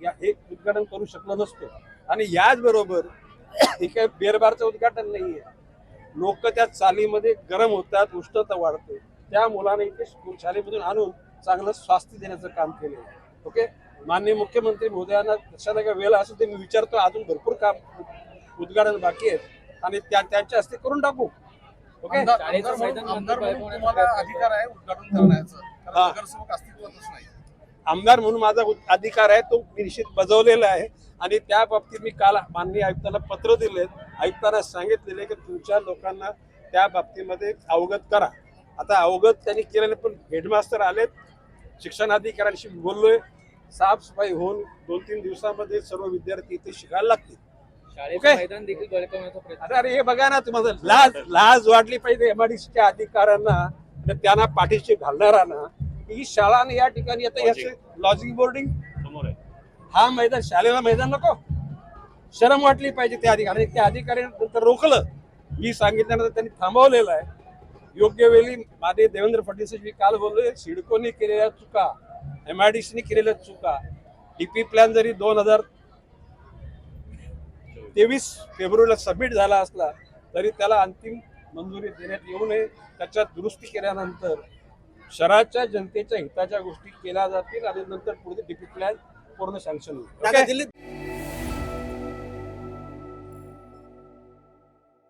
या हे उद्घाटन करू शकलो नसतो. आणि याचबरोबर हे काही बेरबारचं उद्घाटन नाहीये. लोक त्या चालीमध्ये गरम होतात उष्णता वाढते. त्या मुलाने इथे शाळेमधून आणून चांगलं स्वास्थ्य देण्याचं काम आहे ओके? माननीय मुख्यमंत्री महोदयांना कशाला काय वेळ असं ते मी विचारतो अजून भरपूर काम उद्घाटन बाकी आहेत. आणि त्या त्यांच्या हस्ते करून टाकू. ओके? आमदार म्हणून तुम्हाला अधिकार आहे उद्घाटन करण्याचं. कारण. नगरसेवक अस्तित्वातच नाही आमदार म्हणून माझा अधिकार आहे तो मी निश्चित बजावलेला आहे. आणि त्या बाबतीत मी काल माननीय आयुक्तांना पत्र दिले. आयुक्तांना सांगितलेले की तुमच्या लोकांना त्या बाबतीमध्ये अवगत करा. आता अवगत त्यांनी केलेले पण हेडमास्टर आलेत. शिक्षण अधिकाऱ्यांशी बोललोय. साफसफाई होऊन दोन तीन दिवसामध्ये सर्व विद्यार्थी इथे शिकायला लागतील. अरे हे बघा ना तुम्हाला. लाज लाज वाटली पाहिजे एमआयडीसीच्या अधिकाऱ्यांना. त्यांना पाठीशी घालणाऱ्यांना. ही शाळा आणि या ठिकाणी आता याचे लॉजिंग बोर्डिंग हा मैदान शाळेला मैदान नको. शरम वाटली पाहिजे त्या अधिकारी त्या अधिकाऱ्यांनी नंतर रोखलं. मी सांगितल्यानंतर त्यांनी थांबवलेलं आहे. योग्य वेळी माझे देवेंद्र फडणवीस मी काल बोललोय सिडकोनी केलेल्या चुका एमआयडीसीने केलेल्या चुका डीपी प्लॅन जरी दोन हजार तेवीस फेब्रुवारीला सबमिट झाला असला तरी त्याला अंतिम मंजुरी देण्यात येऊ नये. त्याच्यात दुरुस्ती केल्यानंतर शहराच्या जनतेच्या हिताच्या गोष्टी केल्या जातील आणि नंतर पुढे डीपी प्लॅन पूर्ण सँक्शन होईल? दिल्लीत